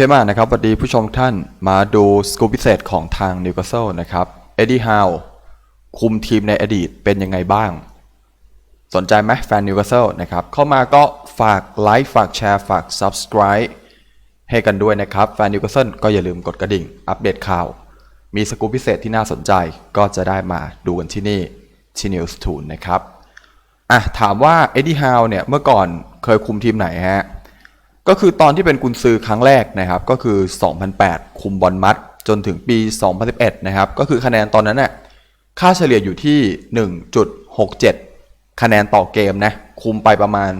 เคมากนะครับสวัสดีผู้ชมท่านมาดูสกูปพิเศษของทางนิวคาสเซิลนะครับเอ็ดดี้ฮาวคุมทีมในอดีตเป็นยังไงบ้าง สนใจไหมแฟนนิวคาสเซิลนะครับ เข้ามาก็ฝากไลค์ฝากแชร์ฝาก Subscribe ให้กันด้วยนะครับ แฟนนิวคาสเซิลก็อย่าลืมกดกระดิ่ง อัปเดตข่าว มีสกูปพิเศษที่น่าสนใจก็จะได้มาดูกันที่นี่ที่นิวส์ทูนนะครับอะถามว่าเอ็ดดี้ฮาวเนี่ยเมื่อก่อนเคยคุมทีมไหนฮะ ก็คือตอนที่เป็นกุนซือครั้งแรกนะครับ ก็คือ 2008 คุมบอลมัด จนถึงปี 2011 นะครับ ก็คือคะแนนตอนนั้นน่ะค่าเฉลี่ยอยู่ที่ 1.67 คะแนนต่อเกมนะ คุมไปประมาณ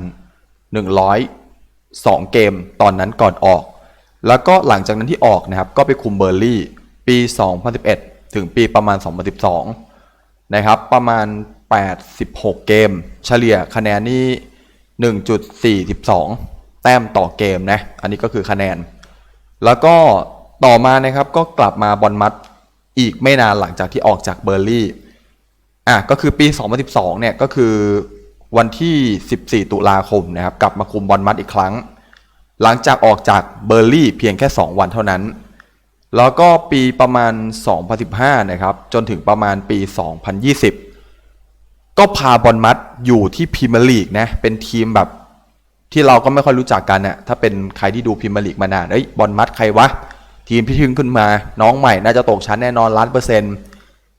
102 เกมตอนนั้นก่อนออก แล้วก็หลังจากนั้นที่ออกนะครับ ก็ไปคุมเบอร์ลี่ ปี 2011 ถึงปีประมาณ 2012 นะครับ ประมาณ 86 เกม เฉลี่ยคะแนนนี่ 1.42 ต้มต่อเกมนะ อันนี้ก็คือคะแนน แล้วก็ต่อมานะครับก็กลับมาบอลมัดอีกไม่นานหลังจากที่ออกจากเบอร์ลี่อะก็คือปี 2012 เนี่ยก็คือวันที่ 14 ตุลาคมนะครับกลับมาคุมบอลมัดอีกครั้ง หลังจากออกจากเบอร์ลี่เพียงแค่ 2 วันเท่านั้น แล้วก็ปีประมาณ 2015 นะครับจนถึงประมาณปี 2020 ก็พาบอลมัดอยู่ที่พรีเมียร์ลีกนะเป็นทีมแบบ ที่เราก็ไม่ค่อยรู้จักกันน่ะถ้าเป็นใครที่ดูพรีเมียร์ลีกมานานเอ้ยบอลมัดใครวะ ทีมที่ทึ่งขึ้นมา น้องใหม่น่าจะตกชั้นแน่นอนล้านเปอร์เซ็นต์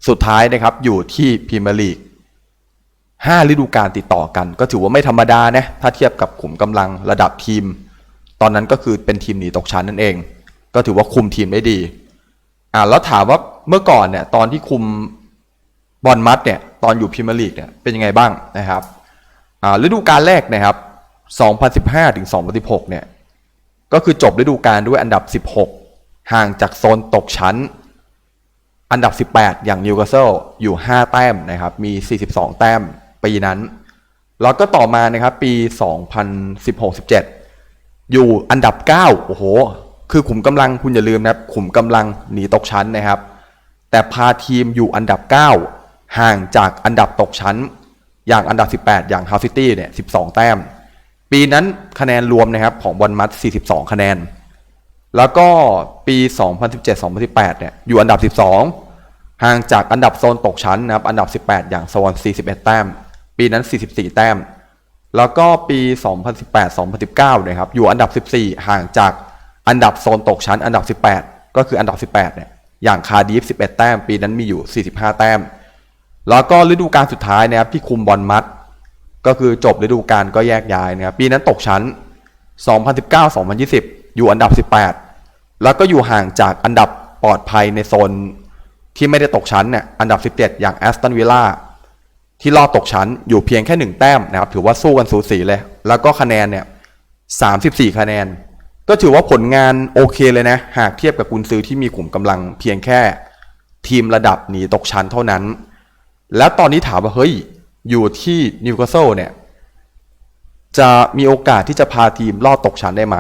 สุดท้ายนะครับอยู่ที่พรีเมียร์ลีกห้าฤดูกาลติดต่อกัน ก็ถือว่าไม่ธรรมดานะถ้าเทียบกับขุมกำลังระดับทีม ตอนนั้นก็คือเป็นทีมหนีตกชั้นนั่นเอง ก็ถือว่าคุมทีมได้ดีอ่าแล้วถามว่าเมื่อก่อนเนี่ยตอนที่คุมบอลมัดเนี่ยตอนอยู่พรีเมียร์ลีกเนี่ยเป็นยังไงบ้างนะครับอ่าฤดูกาลแรกนะครับ 2015 ถึง 2016 เนี่ย ก็คือจบฤดูกาลด้วยอันดับ 16 ห่างจากโซนตกชั้น อันดับ 18 อย่างนิวคาสเซิลอยู่ 5 แต้มนะครับ มี 42 แต้มปีนั้น แล้วก็ต่อมานะครับ ปี 2016-17 อยู่อันดับ 9 โอ้โห คือขุมกำลังคุณอย่าลืมนะครับขุมกำลังหนีตกชั้นนะครับ แต่พาทีมอยู่อันดับ 9 ห่างจากอันดับตกชั้น อย่างอันดับ 18 อย่างฮาฟิตี้เนี่ย 12 แต้ม ปีนั้นคะแนนรวมนะครับของบอลมัด 42 คะแนน แล้วก็ปี 2017-2018 เนี่ยอยู่อันดับ 12 ห่างจากอันดับโซนตกชั้นนะครับอันดับ 18 อย่างโซน41 แต้ม ปีนั้น 44 แต้ม แล้วก็ปี 2018-2019 นะครับอยู่อันดับ 14 ห่างจากอันดับโซนตกชั้น อันดับ 18 ก็คืออันดับ 18 เนี่ยอย่างคาร์ดิฟ11 แต้ม ปีนั้นมีอยู่ 45 แต้ม แล้วก็ฤดูกาลสุดท้ายนะครับที่คุมบอลมัด ก็คือจบฤดูกาลก็แยกย้ายนะครับปีนั้นตกชั้น 2019-2020 อยู่อันดับ 18 แล้วก็อยู่ห่างจากอันดับปลอดภัยในโซนที่ไม่ได้ตกชั้นเนี่ยอันดับ 17 อย่างแอสตันวิลล่าที่รอดตกชั้นอยู่เพียงแค่ 1 แต้มนะครับถือว่าสู้กันสูสีเลย แล้วก็คะแนนเนี่ย 34 คะแนน ก็ถือว่าผลงานโอเคเลยนะ หากเทียบกับกุนซือที่มีกลุ่มกำลังเพียงแค่ทีมระดับหนีตกชั้นเท่านั้น แล้วตอนนี้ถามว่าเฮ้ย อยู่ที่นิวคาสเซิลเนี่ยจะมีโอกาสที่จะพาทีมลอดตกชั้นได้ไหม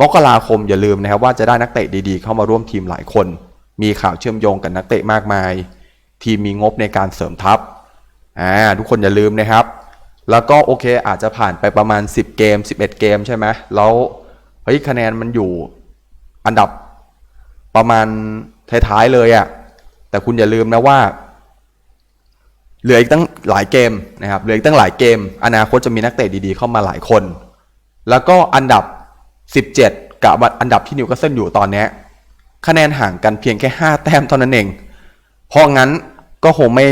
มกราคมอย่าลืมนะครับว่าจะได้นักเตะดีๆ เข้ามาร่วมทีมหลายคน มีข่าวเชื่อมโยงกับนักเตะมากมาย ทีมมีงบในการเสริมทัพอ่าทุกคนอย่าลืมนะครับ แล้วก็โอเคอาจจะผ่านไปประมาณ 10 เกม 11 เกมใช่ไหมแล้วเฮ้ยคะแนนมันอยู่อันดับประมาณท้ายๆเลยอะ่ะแต่คุณอย่าลืมนะว่า เหลืออีกตั้งหลายเกมนะครับ เหลืออีกตั้งหลายเกม อนาคตจะมีนักเตะดีๆ เข้ามาหลายคน แล้วก็อันดับ 17 กับอันดับที่นิวคาสเซิลอยู่ตอนนี้คะแนนห่างกันเพียงแค่ 5 แต้มเท่านั้นเอง เพราะงั้นก็คงไม่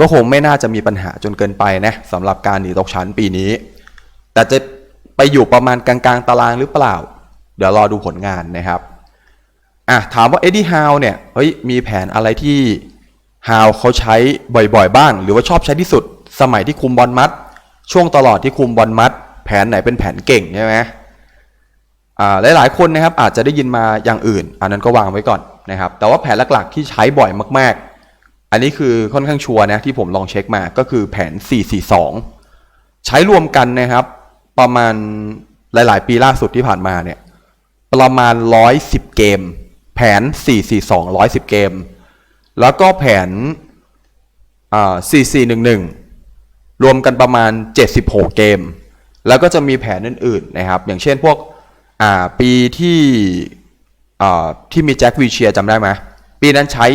ก็คงไม่น่าจะมีปัญหาจนเกินไปนะสำหรับการหนีตกชั้นปีนี้ แต่จะไปอยู่ประมาณกลางๆ ตารางหรือเปล่า เดี๋ยวรอดูผลงานนะครับอะถามว่าเอ็ดดี้ฮาวเนี่ยเฮ้ยมีแผนอะไรที่ ฮาวเขาใช้บ่อยๆ บ้าง หรือว่าชอบใช้ที่สุด สมัยที่คุมบอลมัด ช่วงตลอดที่คุมบอลมัด แผนไหนเป็นแผนเก่งใช่ไหมอ่าหลายๆคนนะครับอาจจะได้ยินมาอย่างอื่น อันนั้นก็วางไว้ก่อนนะครับ แต่ว่าแผนหลักๆที่ใช้บ่อยมาก ๆ อันนี้คือค่อนข้างชัวร์นะที่ผมลองเช็คมาก็คือแผน 442 ใช้รวมกันนะครับ ประมาณหลาย ๆ ปีล่าสุดที่ผ่านมาเนี่ยประมาณ 110 เกม แผน 442 110 เกม แล้วก็แผน 4411 รวมกันประมาณ 76 เกม แล้วก็จะมีแผนอื่นๆนะครับ อย่างเช่นพวกปีที่ที่มีแจ็ควีเชียจำได้ไหมปีนั้นใช้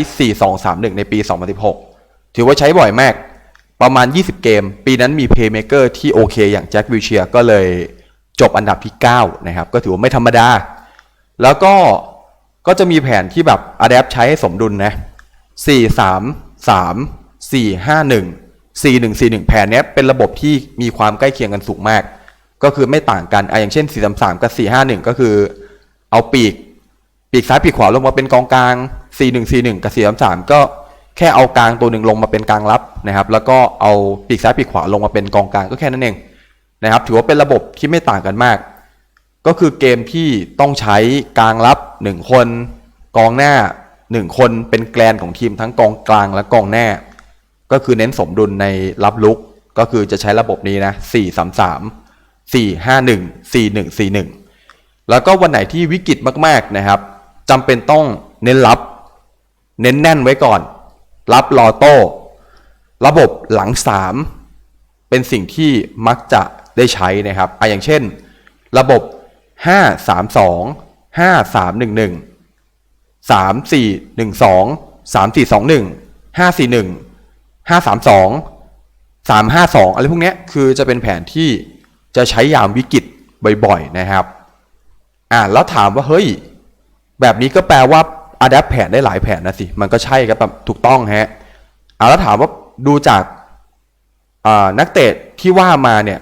4-2-3-1 ในปี 2016 ถือว่าใช้บ่อยมาก ประมาณ 20 เกม ปีนั้นมีเพย์เมเกอร์ที่โอเคอย่างแจ็ควิเชียก็เลยจบอันดับที่ 9 นะครับ ก็ถือว่าไม่ธรรมดา แล้วก็ก็จะมีแผนที่แบบอัดแอปใช้ให้สมดุลนะ 4 3 3 4 5 1 4 1 4 1แผนนี้เป็นระบบที่มีความใกล้เคียงกันสูงมาก ก็คือไม่ต่างกันอะอย่างเช่น4 3 3กับ4 5 1ก็คือ เอาปีก ปีกซ้ายปีกขวาลงมาเป็นกองกลาง4 1 4 1กับ4 3 3ก็แค่เอากลางตัวหนึ่งลงมาเป็นกลางรับนะครับ แล้วก็เอาปีกซ้ายปีกขวาลงมาเป็นกองกลางก็แค่นั้นเองนะครับ ถือว่าเป็นระบบที่ไม่ต่างกันมาก ก็คือเกมที่ต้องใช้กลางรับ1คน กองหน้า 1คนเป็นแกลนของทีมทั้งกองกลางและกองหน้าก็คือเน้นสมดุลในรับลุก ก็คือจะใช้ระบบนี้นะ4 3 3 4 5 1 4 1 4 1 แล้วก็วันไหนที่วิกฤตมากๆนะครับจำเป็นต้องเน้นรับ เน้นแน่นไว้ก่อน รับรอโต้ ระบบหลัง 3 เป็นสิ่งที่มักจะได้ใช้นะครับอะอย่างเช่น ระบบ 5 3 2 5 3 1 1 3 4 1 2 3 4 2 1 5 4 1 5 3 2 3 5 2อะไรพวกนี้คือจะเป็นแผนที่จะใช้ยามวิกฤตบ่อยๆนะครับอ่าแล้วถามว่าเฮ้ย แบบนี้ก็แปลว่าอัดแอปแผนได้หลายแผนนะสิ มันก็ใช่ครับแบบถูกต้องฮะอ่าแล้วถามว่าดูจากอ่านักเตะที่ว่ามาเนี่ย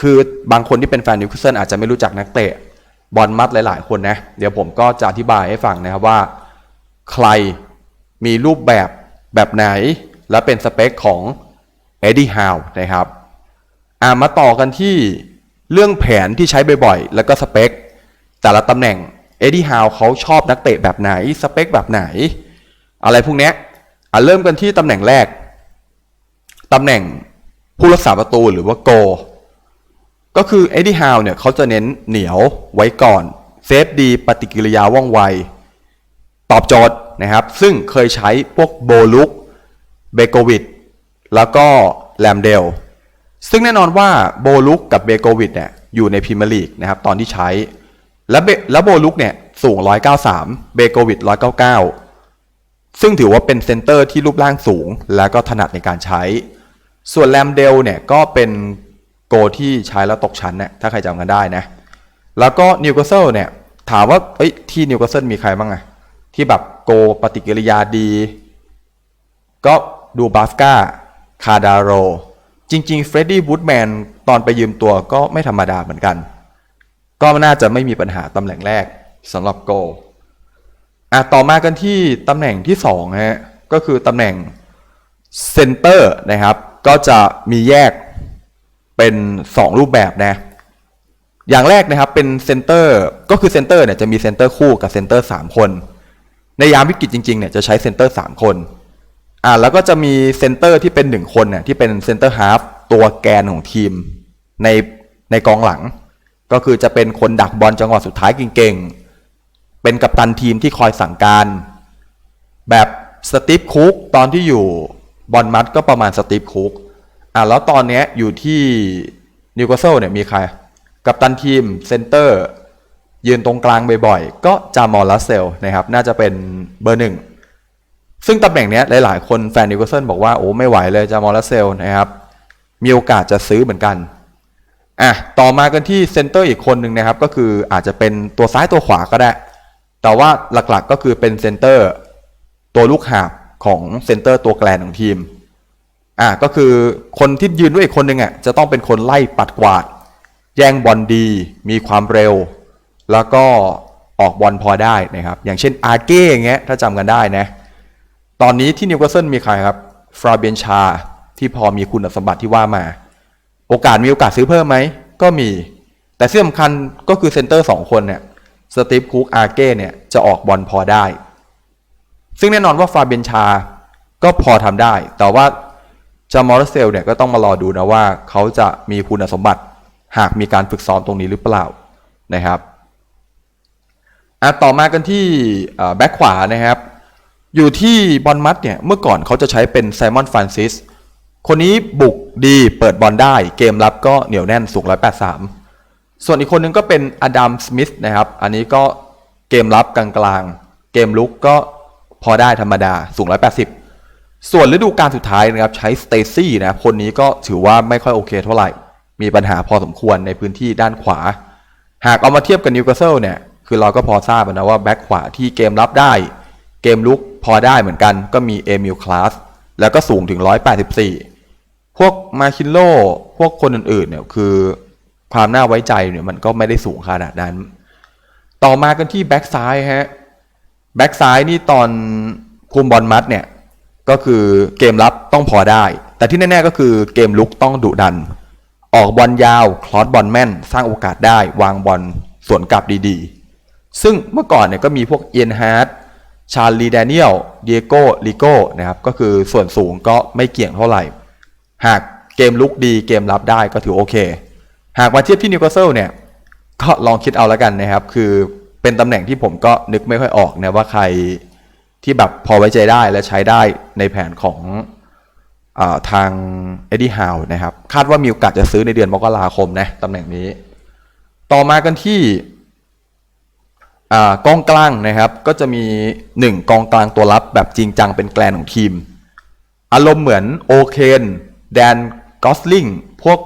คือบางคนที่เป็นแฟนนิวคาสเซิลอาจจะไม่รู้จักนักเตะ บอลมัดหลาย ๆ คนนะ เดี๋ยวผมก็จะอธิบายให้ฟังนะครับว่า ใครมีรูปแบบแบบไหน และเป็นสเปคของเอ็ดดี้ฮาวนะครับอ่ามาต่อกันที่เรื่องแผนที่ใช้บ่อยๆ แล้วก็สเปค แต่ละตำแหน่งเอ็ดดี้ฮาวเขาชอบนักเตะแบบไหน สเปคแบบไหน อะไรพวกนี้อะเริ่มกันที่ตำแหน่งแรกตำแหน่งผู้รักษาประตูหรือว่าโก ก็คือเอ็ดดี้ฮาวเนี่ยเขาจะเน้นเหนียวไว้ก่อนเซฟดีปฏิกิริยาว่องไว ตอบโจทย์นะครับ ซึ่งเคยใช้พวกโบลุกเบโกวิดแล้วก็แลมเดล ซึ่งแน่นอนว่าโบลุกกับเบโกวิดเนี่ยอยู่ในพรีเมียร์ลีกนะครับตอนที่ใช้ และเบแล้วโบลุกเนี่ยสูง 193 เบโกวิด199 ซึ่งถือว่าเป็นเซนเตอร์ที่รูปร่างสูง และก็ถนัดในการใช้ ส่วนแลมเดลเนี่ยก็เป็น โกที่ใช้แล้วตกชั้นเนี่ยถ้าใครจำกันได้นะ แล้วก็นิวคาสเซิลเนี่ยถามว่าเอ้ยที่นิวคาสเซิลมีใครบ้างอะที่แบบโกปฏิกิริยาดี ก็ดูบาสกาคาดาโร จริงๆเฟรดดี้วูดแมนตอนไปยืมตัวก็ไม่ธรรมดาเหมือนกัน ก็น่าจะไม่มีปัญหาตำแหน่งแรกสำหรับโกอะต่อมากันที่ตำแหน่งที่2ฮะก็คือตำแหน่งเซนเตอร์นะครับ ก็จะมีแยก เป็น 2 รูปแบบนะ อย่างแรกนะครับเป็นเซนเตอร์ก็คือเซนเตอร์เนี่ยจะมีเซนเตอร์คู่กับเซนเตอร์3คน ในยามวิกฤตจริงๆเนี่ยจะใช้เซนเตอร์3คนอ่าแล้วก็จะมีเซนเตอร์ที่เป็นหนึ่งคนเนี่ยที่เป็นเซนเตอร์ฮาฟตัวแกนของทีมในในกองหลัง ก็คือจะเป็นคนดักบอลจังหวะสุดท้ายเก่งๆ เป็นกัปตันทีมที่คอยสั่งการ แบบสตีฟคุกตอนที่อยู่บอลมัดก็ประมาณสตีฟคุก อ่าแล้วตอนเนี้ยอยู่ที่นิวคาสเซิลเนี่ยมีใคร กัปตันทีมเซนเตอร์ยืนตรงกลางบ่อยๆ ก็จามอลลัสเซลนะครับ น่าจะเป็นเบอร์หนึ่ง ซึ่งตำแหน่งเนี้ยหลายๆ คนแฟนนิวคาสเซิลบอกว่า โอ้ไม่ไหวเลยจามอลลัสเซลนะครับ มีโอกาสจะซื้อเหมือนกันอะต่อมากันที่เซนเตอร์อีกคนหนึ่งนะครับ ก็คืออาจจะเป็นตัวซ้ายตัวขวาก็ได้ แต่ว่าหลักๆก็คือเป็นเซนเตอร์ตัวลูกหาบของเซนเตอร์ตัวแกลนของทีม อะก็คือคนที่ยืนด้วยอีกคนหนึ่งอะจะต้องเป็นคนไล่ปัดกวาด แย่งบอลดี มีความเร็ว แล้วก็ออกบอลพอได้นะครับ อย่างเช่นอาเก้อย่างเงี้ยถ้าจำกันได้นะตอนนี้ที่นิวคาสเซิลมีใครครับฟราเบียนชาที่พอมีคุณสมบัติที่ว่ามา โอกาสมีโอกาสซื้อเพิ่มไหม ก็มี แต่ที่สำคัญก็คือเซนเตอร์สองคนเนี่ยสตีฟคุกอาเก้เนี่ยจะออกบอลพอได้ ซึ่งแน่นอนว่าฟาเบียนชาก็พอทำได้ แต่ว่า จามอร์เซลเนี่ยก็ต้องมารอดูนะว่าเขาจะมีคุณสมบัติหากมีการฝึกซ้อมตรงนี้หรือเปล่านะครับอะต่อมากันที่แบ็คขวานะครับ อยู่ที่บอลมัดเนี่ย เมื่อก่อนเขาจะใช้เป็นไซมอนฟรานซิส คนนี้บุกดีเปิดบอลได้ เกมรับก็เหนียวแน่นสูง 183 ส่วนอีกคนนึงก็เป็นอดัมสมิธนะครับ อันนี้ก็เกมรับกลางๆ เกมลุกก็พอได้ธรรมดาสูง 180 ส่วนฤดูกาลสุดท้ายนะครับใช้สเตซี่นะครับคนนี้ก็ถือว่าไม่ค่อยโอเคเท่าไหร่ มีปัญหาพอสมควรในพื้นที่ด้านขวา หากเอามาเทียบกับนิวคาสเซิลเนี่ย คือเราก็พอทราบนะว่าแบ็คขวาที่เกมรับได้ เกมลุกพอได้เหมือนกันก็มีเอมิลคลาสแล้วก็สูงถึง 184 พวกมาคินโลพวกคนอื่นๆเนี่ยคือความน่าไว้ใจเนี่ยมันก็ไม่ได้สูงขนาดนั้น ต่อมากันที่แบ็กซ้ายฮะ แบ็กซ้ายนี่ตอนคุมบอลมัดเนี่ย ก็คือเกมรับต้องพอได้ แต่ที่แน่ๆก็คือเกมลุกต้องดุดัน ออกบอลยาวคลอสบอลแม่น สร้างโอกาสได้ วางบอลสวนกลับดีๆ ซึ่งเมื่อก่อนเนี่ยก็มีพวกเอียนฮาร์ดชาลีแดเนียลเดียโก้ลิโก้นะครับก็คือส่วนสูงก็ไม่เกี่ยงเท่าไหร่ หากเกมลุกดีเกมรับได้ก็ถือโอเค หากมาเทียบที่นิวคาสเซิลเนี่ยก็ลองคิดเอาแล้วกันนะครับ คือเป็นตำแหน่งที่ผมก็นึกไม่ค่อยออกนะว่าใคร ที่แบบพอไว้ใจได้และใช้ได้ในแผนของอทางเอ็ดดี้ฮาวนะครับ คาดว่ามีโอกาสจะซื้อในเดือนมกราคมนะตำแหน่งนี้ ต่อมากันที่กองกลางนะครับ ก็จะมี 1 กองกลางตัวรับแบบจริงจังเป็นแกลนของทีม อารมณ์เหมือนโอเคนแดนกอสลิงพวก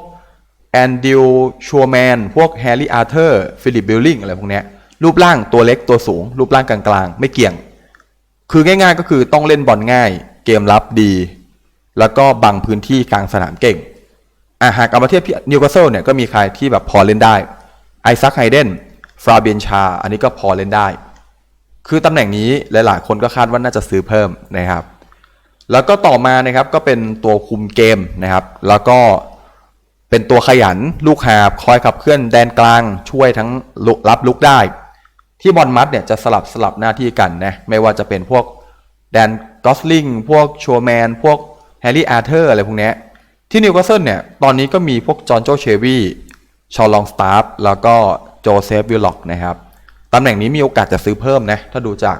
แอนดิวชัวแมนพวกแฮร์รี่อาร์เธอร์ฟิลิปบิลลิงอะไรพวกนี้รูปร่างตัวเล็กตัวสูง รูปร่างกลางๆ ไม่เกี่ยง คือง่าย ๆ ก็คือต้องเล่นบอลง่าย เกมรับดี แล้วก็บังพื้นที่กลางสนามเก่งอะหากเอามาเทียบนิวคาสเซิลเนี่ยก็มีใครที่แบบพอเล่นได้ไอซัคไฮเดนฟราเบียนชา อันนี้ก็พอเล่นได้ คือตำแหน่งนี้หลายๆคนก็คาดว่าน่าจะซื้อเพิ่มนะครับ แล้วก็ต่อมานะครับก็เป็นตัวคุมเกมนะครับ แล้วก็เป็นตัวขยันลูกหาบคอยขับเคลื่อนแดนกลางช่วยทั้งลับลุกได้ ที่บอลมัดเนี่ยจะสลับสลับหน้าที่กันนะไม่ว่าจะเป็นพวกแดนกอสลิงพวกชัวแมนพวกแฮร์รี่อาร์เธอร์อะไรพวกนี้ที่นิวคาสเซิลเนี่ยตอนนี้ก็มีพวกจอห์นโจเชวีชอลลองสตาร์แล้วก็โจเซฟวิลล็อกนะครับตำแหน่งนี้มีโอกาสจะซื้อเพิ่มนะถ้าดูจาก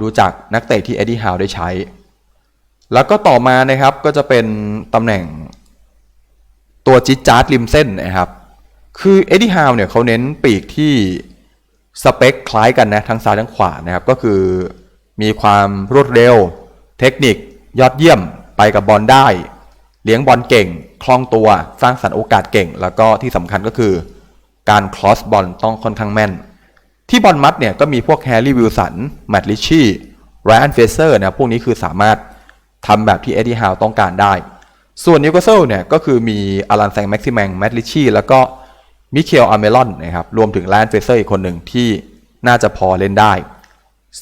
ดูจากนักเตะที่เอ็ดดี้ฮาวได้ใช้ แล้วก็ต่อมานะครับก็จะเป็นตำแหน่งตัวจิจาร์ดริมเส้นนะครับคือเอ็ดดี้ฮาวเนี่ยเขาเน้นปีกที่ สเปคคล้ายกันนะทั้งซ้ายทั้งขวานะครับ ก็คือมีความรวดเร็ว เทคนิค ยอดเยี่ยมไปกับบอลได้ เลี้ยงบอลเก่ง คล่องตัวสร้างสรรค์โอกาสเก่ง แล้วก็ที่สำคัญก็คือ การคลอสบอลต้องค่อนข้างแม่น ที่บอลมัดเนี่ยก็มีพวกแฮร์รี่วิลสันแมตต์ลิชี่ไรอันเฟเซอร์นะพวกนี้คือสามารถทำแบบที่เอ็ดดี้ฮาวต้องการได้ ส่วนนิวคาสเซิลเนี่ยก็คือมีอารันแซงแม็กซิแมงแมตต์ลิชี่แล้วก็ มิเคลอาร์เมลอนนะครับรวมถึงไรอันเฟเซอร์อีกคนหนึ่งที่น่าจะพอเล่นได้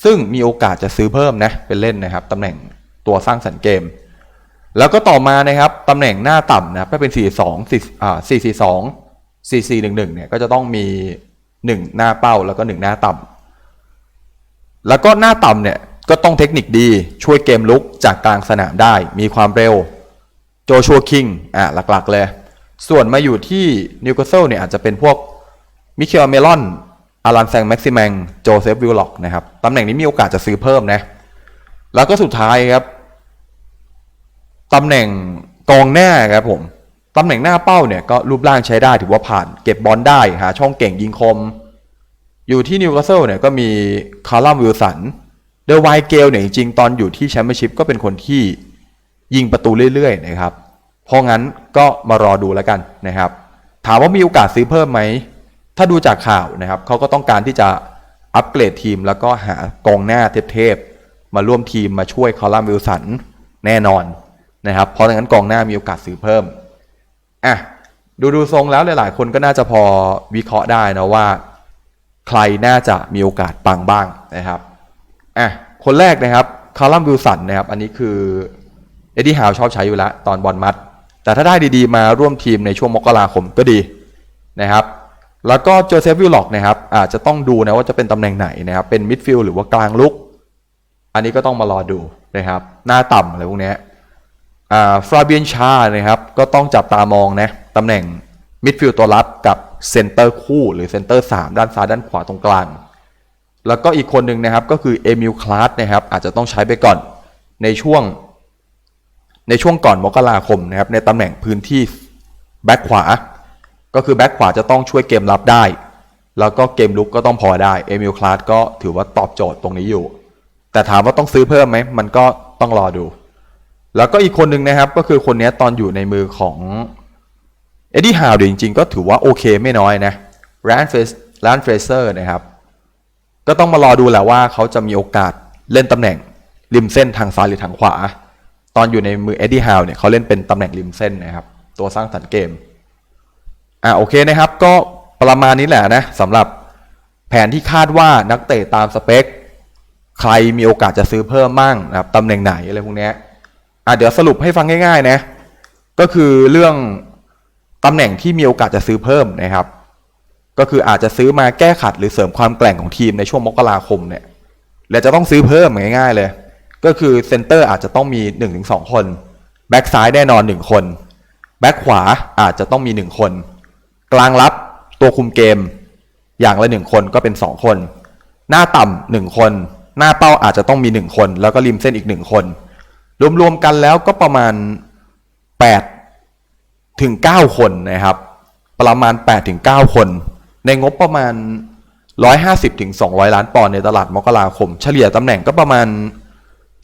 ซึ่งมีโอกาสจะซื้อเพิ่มนะเป็นเล่นนะครับตำแหน่งตัวสร้างสรรค์เกม แล้วก็ต่อมานะครับตำแหน่งหน้าต่ำนะครับถ้าเป็น 4 2 4อ่า4 4 2 4 4 1 1เนี่ยก็จะต้องมี 1 หน้าเป้าแล้วก็ 1 หน้าต่ำแล้วก็หน้าต่ำเนี่ยก็ต้องเทคนิคดีช่วยเกมลุกจากกลางสนามได้ มีความเร็วโจชัวคิงอะหลักๆเลย ส่วนมาอยู่ที่นิวคาสเซิลเนี่ยอาจจะเป็นพวกมิเคลเมลอนอารันแซงแม็กซิแมงโจเซฟวิลล็อกนะครับตำแหน่งนี้มีโอกาสจะซื้อเพิ่มนะแล้วก็สุดท้ายครับตำแหน่งกองหน้าครับผมตำแหน่งหน้าเป้าเนี่ยก็รูปร่างใช้ได้ถือว่าผ่านเก็บบอลได้หาช่องเก่งยิงคม อยู่ที่นิวคาสเซิลเนี่ยก็มีคาร์ลัมวิลสันเดอะไวเกลเนี่ยจริงๆตอนอยู่ที่แชมเปี้ยนชิพก็เป็นคนที่ยิงประตูเรื่อยๆนะครับ เพราะงั้นก็มารอดูแล้วกันนะครับ ถามว่ามีโอกาสซื้อเพิ่มไหม ถ้าดูจากข่าวนะครับเขาก็ต้องการที่จะอัปเกรดทีม แล้วก็หากองหน้าเทพๆมาร่วมทีมมาช่วยคอลัมน์วิลสันแน่นอนนะครับ เพราะฉะนั้นกองหน้ามีโอกาสซื้อเพิ่มอะดูดูทรงแล้วหลาย ๆ คนก็น่าจะพอวิเคราะห์ได้นะว่า ใครน่าจะมีโอกาสปังบ้างนะครับอะคนแรกนะครับคาร์ลัมวิลสันนะครับ อันนี้คือเอ็ดดี้ฮาวชอบใช้อยู่แล้ว ตอนบอลมัด แต่ถ้าได้ดีๆ มาร่วมทีมในช่วงมกราคมก็ดีนะครับ แล้วก็โจเซฟวิลล็อกนะครับอาจจะต้องดูนะว่าจะเป็นตำแหน่งไหนนะครับ เป็นมิดฟิลด์หรือว่ากลางลุก อันนี้ก็ต้องมารอดูนะครับ หน้าต่ำอะไรพวกนี้อ่าฟราเบียนชานะครับ ก็ต้องจับตามองนะตำแหน่งมิดฟิลด์ตัวรับกับเซนเตอร์คู่หรือเซนเตอร์3ด้านซ้ายด้านขวาตรงกลาง แล้วก็อีกคนหนึ่งนะครับก็คือเอมิลคลาสนะครับอาจจะต้องใช้ไปก่อนในช่วง ในช่วงก่อนมกราคมนะครับในตำแหน่งพื้นที่แบ็คขวา ก็คือแบ็คขวาจะต้องช่วยเกมรับได้ แล้วก็เกมลุกก็ต้องพอได้เอมิลคลาสก็ถือว่าตอบโจทย์ตรงนี้อยู่ แต่ถามว่าต้องซื้อเพิ่มไหมมันก็ต้องรอดู แล้วก็อีกคนหนึ่งนะครับ ก็คือคนนี้ตอนอยู่ในมือของเอ็ดดี้ฮาวจริงๆ ก็ถือว่าโอเคไม่น้อยนะแรนเฟสแรนเฟเซอร์นะครับ ก็ต้องมารอดูแหละว่าเขาจะมีโอกาสเล่นตำแหน่งริมเส้นทางซ้ายหรือทางขวา ตอนอยู่ในมือเอ็ดดี้ฮาวเนี่ยเขาเล่นเป็นตำแหน่งริมเส้นนะครับ ตัวสร้างสรรค์เกม อ่าโอเคนะครับ ก็ประมาณนี้แหละนะสำหรับแผนที่คาดว่านักเตะตามสเปค ใครมีโอกาสจะซื้อเพิ่มมั่งนะครับตำแหน่งไหนอะไรพวกนี้อะเดี๋ยวสรุปให้ฟังง่ายๆนะก็คือเรื่องตำแหน่งที่มีโอกาสจะซื้อเพิ่มนะครับ ก็คืออาจจะซื้อมาแก้ขัดหรือเสริมความแกร่งของทีมในช่วงมกราคมเนี่ยและจะต้องซื้อเพิ่มง่ายๆเลย ก็คือเซนเตอร์อาจจะต้องมี 1-2 คนแบ็กซ้ายแน่นอน 1 คนแบ็กขวาอาจจะต้องมี 1 คน กลางรับตัวคุมเกม อย่างละหนึ่งคนก็เป็น 2 คน หน้าต่ำหนึ่งคน หน้าเป้าอาจจะต้องมี 1 คน แล้วก็ริมเส้นอีก 1 คน รวมๆกันแล้วก็ประมาณ 8 ถึง 9 คนนะครับ ประมาณ 8 ถึง 9 คน ในงบประมาณ 150ถึง200 ล้านปอนด์ในตลาดมกราคม เฉลี่ยตำแหน่งก็ประมาณ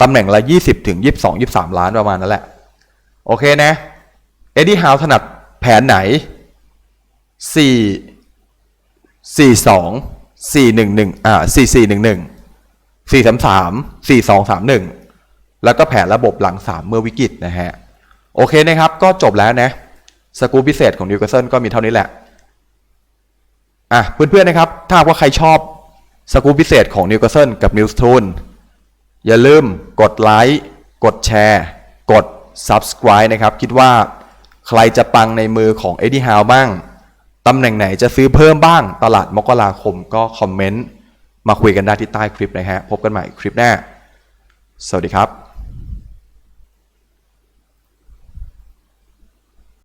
ตำแหน่งละ 20ถึง22 23 ล้านประมาณนั้นแหละ โอเคนะ เอ็ดดี้ฮาวถนัดแผนไหนสี่สี่สองสี่หนึ่งหนึ่งอ่าสี่สี่หนึ่งหนึ่งสี่สามสามสี่สองสามหนึ่งแล้วก็แผนระบบหลังสามเมื่อวิกฤตนะฮะ โอเคนะครับ ก็จบแล้วนะ สกูพิเศษของนิวคาสเซิลก็มีเท่านี้แหละ อะเพื่อนๆนะครับ ถ้าว่าใครชอบสกูพิเศษของนิวคาสเซิลกับนิวส์ทูน อย่าลืมกดไลค์กดแชร์ กด subscribe นะครับ คิดว่าใครจะปังในมือของเอ็ดดี้ฮาวบ้าง ตำแหน่งไหนจะซื้อเพิ่มบ้าง ตลาดมกราคมก็คอมเมนต์ มาคุยกันได้ที่ใต้คลิปนะฮะ พบกันใหม่คลิปหน้า สวัสดีครับ